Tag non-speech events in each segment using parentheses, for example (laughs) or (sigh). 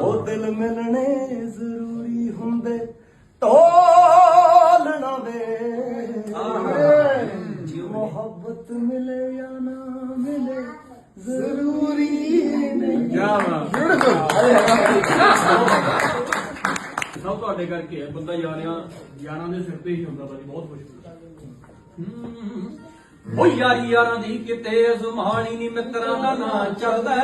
ਉਹ ਦਿਲ ਮਿਲਣੇ ਜ਼ਰੂਰੀ ਹੁੰਦੇ ਨਾ ਵੇ। ਜੀ ਮੁਹੱਬਤ ਮਿਲੇ ਜਾਂ ਨਾ ਮਿਲੇ ਜ਼ਰੂਰੀ ਨਹੀਂ। ਕਿਆ ਬਾਤ। ਸਭ ਤੁਹਾਡੇ ਕਰਕੇ ਹੈ ਬੰਦਾ ਯਾਰਾਂ ਯਾਰਾਂ ਦੇ ਸਿਰ ਤੇ ਹੀ ਹੁੰਦਾ ਬਾਜੀ ਬਹੁਤ ਖੁਸ਼ ਉਹ ਯਾਰੀ ਯਾਰਾਂ ਦੀ ਕਿਤੇ ਅਜ਼ਮਾਨੀ ਨਹੀਂ ਮਿੱਤਰਾਂ ਦਾ ਨਾਂ ਚੱਲਦਾ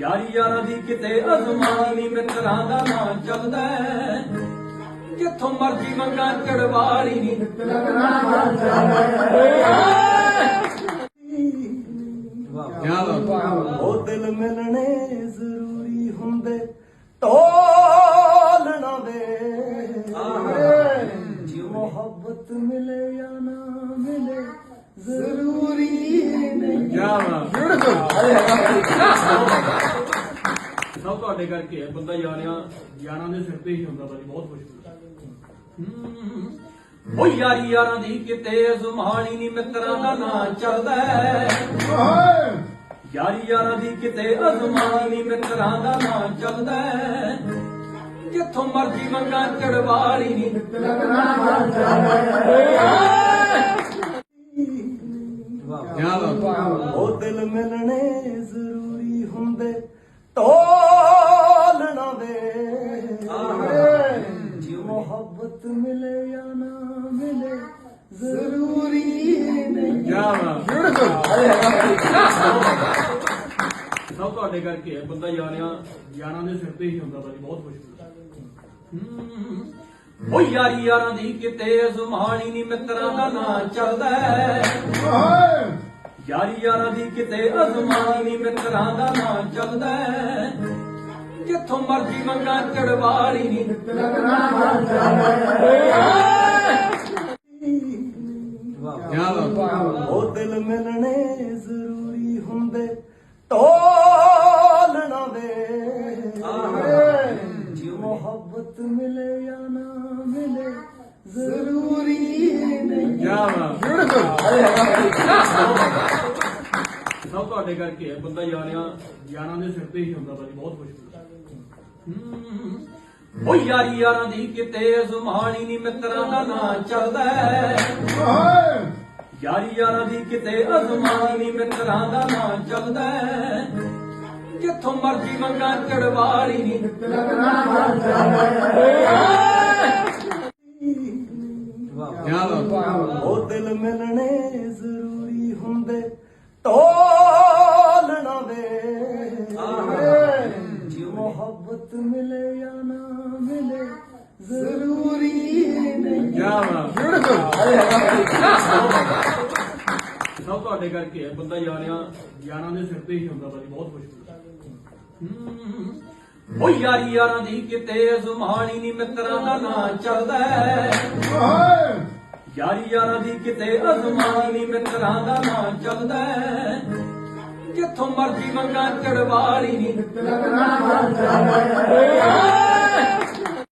ਯਾਰੀ ਯਾਰਾਂ ਦੀ ਕਿਤੇ ਅਜ਼ਮਾਨੀ ਨਹੀਂ ਮਿੱਤਰਾਂ ਦਾ ਨਾਂ ਚੱਲਦਾ ਜਿੱਥੋਂ ਮਰਜ਼ੀ ਮੰਗਾਂ ਚੜਵਾਲੀ ਨਹੀਂ ਕਿਆ ਜੀ ਮੁਹੱਬਤ ਮਿਲੇ ਜਾਂ ਨਾ ਮਿਲੇ ਜ਼ਰੂਰੀ ਨਹੀਂ। ਕਿਆ ਬਾਤ ਸਭ ਤੁਹਾਡੇ ਕਰਕੇ ਹੈ। ਬੰਦਾ ਯਾਰਾਂ ਯਾਰਾਂ ਦੇ ਸਿਰ ਤੇ ਹੀ ਹੁੰਦਾ ਬਾਜੀ ਬਹੁਤ ਖੁਸ਼ ਉਹ ਯਾਰੀ ਯਾਰਾਂ ਦੀ ਕਿਤੇ ਅਜ਼ਮਾਨੀ ਨਹੀਂ ਮਿੱਤਰਾਂ ਦਾ ਨਾਂ ਚੱਲਦਾ ਹੈ। ਯਾਰੀ ਯਾਰਾਂ ਦੀ ਕਿਤੇ ਅਜ਼ਮਾਨੀ ਨਹੀਂ ਮਿੱਤਰਾਂ ਦਾ ਨਾਂ ਚੱਲਦਾ ਹੈ। ਜਿੱਥੋਂ ਮਰਜ਼ੀ ਮੰਗਾ ਚੜਵਾਲੀ ਨਹੀਂ ਉਹ ਦਿਲ ਮਿਲਣੇ ਜ਼ਰੂਰੀ ਹੁੰਦੇ ਢੋਲ ਨਾ ਵੇ ਜੀ ਮੁਹੱਬਤ ਮਿਲੇ ਜਾਂ ਨਾ ਮਿਲੇ ਜ਼ਰੂਰੀ ਨਹੀਂ। ਕਿਆ ਬਾਤ ਸਭ ਤੁਹਾਡੇ ਕਰਕੇ ਹੈ, ਬੰਦਾ ਯਾਰਾਂ ਯਾਰਾਂ ਦੇ ਸਿਰ ਤੇ ਹੀ ਹੁੰਦਾ ਬਾਜੀ ਬਹੁਤ ਖੁਸ਼ ਉਹ ਯਾਰੀ ਯਾਰਾਂ ਦੀ ਕਿਤੇ ਅਜ਼ਮਾਨੀ ਨਹੀਂ ਮਿੱਤਰਾਂ ਦਾ ਨਾਂ ਚੱਲਦਾ ਯਾਰੀ ਯਾਰਾਂ ਦੀ ਕਿਤੇ ਅਜ਼ਮਾਨੀ ਨਹੀਂ ਮਿੱਤਰਾਂ ਦਾ ਨਾਂ ਚੱਲਦਾ ਜਿੱਥੋਂ ਮਰਜ਼ੀ ਮੰਗਾ ਚੜਵਾਲੀ ਨਹੀਂ ਕਿਆ ਜ਼ਰੂਰੀ ਨਹੀਂ। ਕਿਆ ਬਾਤ ਸਭ ਤੁਹਾਡੇ ਕਰਕੇ ਹੈ। ਬੰਦਾ ਯਾਰਾਂ ਯਾਰਾਂ ਦੇ ਸਿਰ ਤੇ ਹੀ ਹੁੰਦਾ ਬਾਜੀ ਬਹੁਤ ਖੁਸ਼ ਉਹ ਯਾਰੀ ਯਾਰਾਂ ਦੀ ਕਿਤੇ ਅਜ਼ਮਾਨੀ ਨਹੀਂ ਮਿੱਤਰਾਂ ਦਾ ਨਾਂ ਚੱਲਦਾ ਯਾਰੀ ਯਾਰਾਂ ਦੀ ਕਿਤੇ ਅਜ਼ਮਾਨੀ ਨਹੀਂ ਮਿੱਤਰਾਂ ਦਾ ਨਾਂ ਚੱਲਦਾ ਜਿੱਥੋਂ ਮਰਜ਼ੀ ਮੰਗਾ ਚੜਵਾਲੀ ਨਹੀਂ ਕਿਆ ਬਾਤ ਉਹ ਦਿਲ ਮਿਲਣੇ ਜ਼ਰੂਰੀ ਹੁੰਦੇ ਢੋਲ ਨਾ ਵੇ। ਜੀ ਮੁਹੱਬਤ ਮਿਲੇ ਜਾਂ ਨਾ ਮਿਲੇ ਜ਼ਰੂਰੀ ਨਹੀਂ। (laughs) ਸਭ ਤੁਹਾਡੇ ਕਰਕੇ ਹੈ ਬੰਦਾ ਯਾਰਾਂ ਯਾਰਾਂ ਦੇ ਸਿਰ ਤੇ ਹੀ ਹੁੰਦਾ ਬਾਜੀ ਬਹੁਤ ਖੁਸ਼ ਉਹ ਯਾਰੀ ਯਾਰਾਂ ਦੀ ਕਿਤੇ ਅਜ਼ਮਾਨੀ ਨਹੀਂ ਮਿੱਤਰਾਂ ਦਾ ਨਾਂ ਚੱਲਦਾ ਹੈ। ਯਾਰੀ ਯਾਰਾਂ ਦੀ ਕਿਤੇ ਅਜ਼ਮਾਨੀ ਮਿੱਤਰਾਂ ਦਾ ਨਾਂ ਚੱਲਦਾ ਜਿੱਥੋਂ ਮਰਜ਼ੀ ਮੰਗਾ ਚੜਵਾਲੀ ਨਹੀਂ